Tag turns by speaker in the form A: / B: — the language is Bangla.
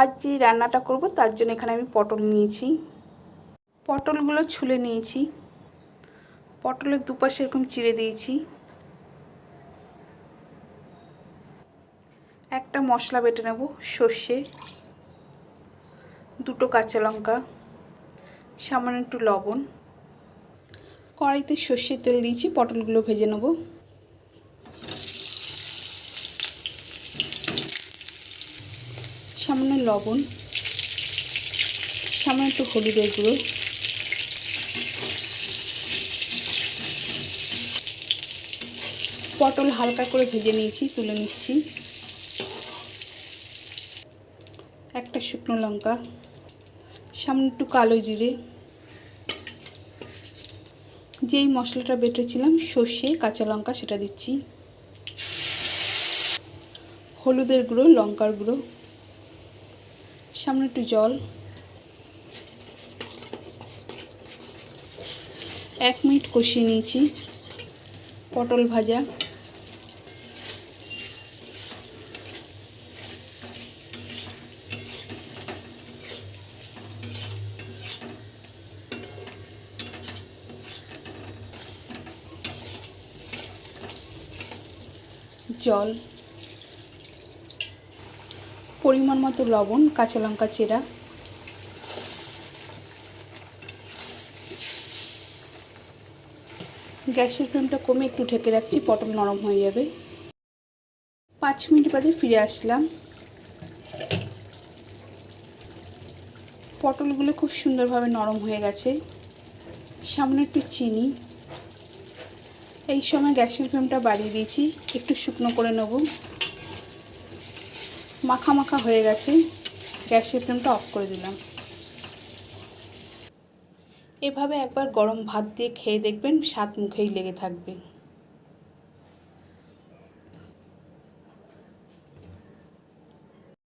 A: আজ যে রান্নাটা করব তার জন্য এখানে আমি পটল নিয়েছি। পটলগুলো ছুলে নিয়েছি। পটলের দুপাশে এরকম চিড়ে দিয়েছি। একটা মশলা বেটে নেব, সর্ষে, দুটো কাঁচা লঙ্কা, সামান্য একটু লবণ। কড়াইতে সর্ষের তেল দিয়েছি, পটলগুলো ভেজে নেব। সামান্য লবণ, সামান্য একটু হলুদের গুঁড়ো। পটল হালকা করে ভেজে নিয়েছি, তুলে নিচ্ছি। একটা শুকনো লঙ্কা সামনে একটু কালো জিরে। যেই মশলাটা বেটেছিলাম, সর্ষে, কাঁচা লঙ্কা, সেটা দিচ্ছি। হলুদের গুঁড়ো, লঙ্কার গুঁড়ো। সামনে একটু জল। এক মিনিট কষিয়ে নিয়েছি। পটল ভাজা। জল। পরিমাণ মতো লবণ, কাঁচা লঙ্কা চেরা। গ্যাসের ফ্লেমটা কমে একটু ঢেকে রাখছি, পটল নরম হয়ে যাবে। পাঁচ মিনিট বাদে ফিরে আসলাম। পটলগুলো খুব সুন্দরভাবে নরম হয়ে গেছে। সামনে একটু চিনি। এই সময় গ্যাসের ফ্লেমটা বাড়িয়ে দিয়েছি, একটু শুকনো করে নেব। মাখা মাখা হয়ে গেছে। গ্যাসের ফ্লেমটা অফ করে দিলাম। এভাবে একবার গরম ভাত দিয়ে খেয়ে দেখবেন স্বাদ মুখেই লেগে থাকবে।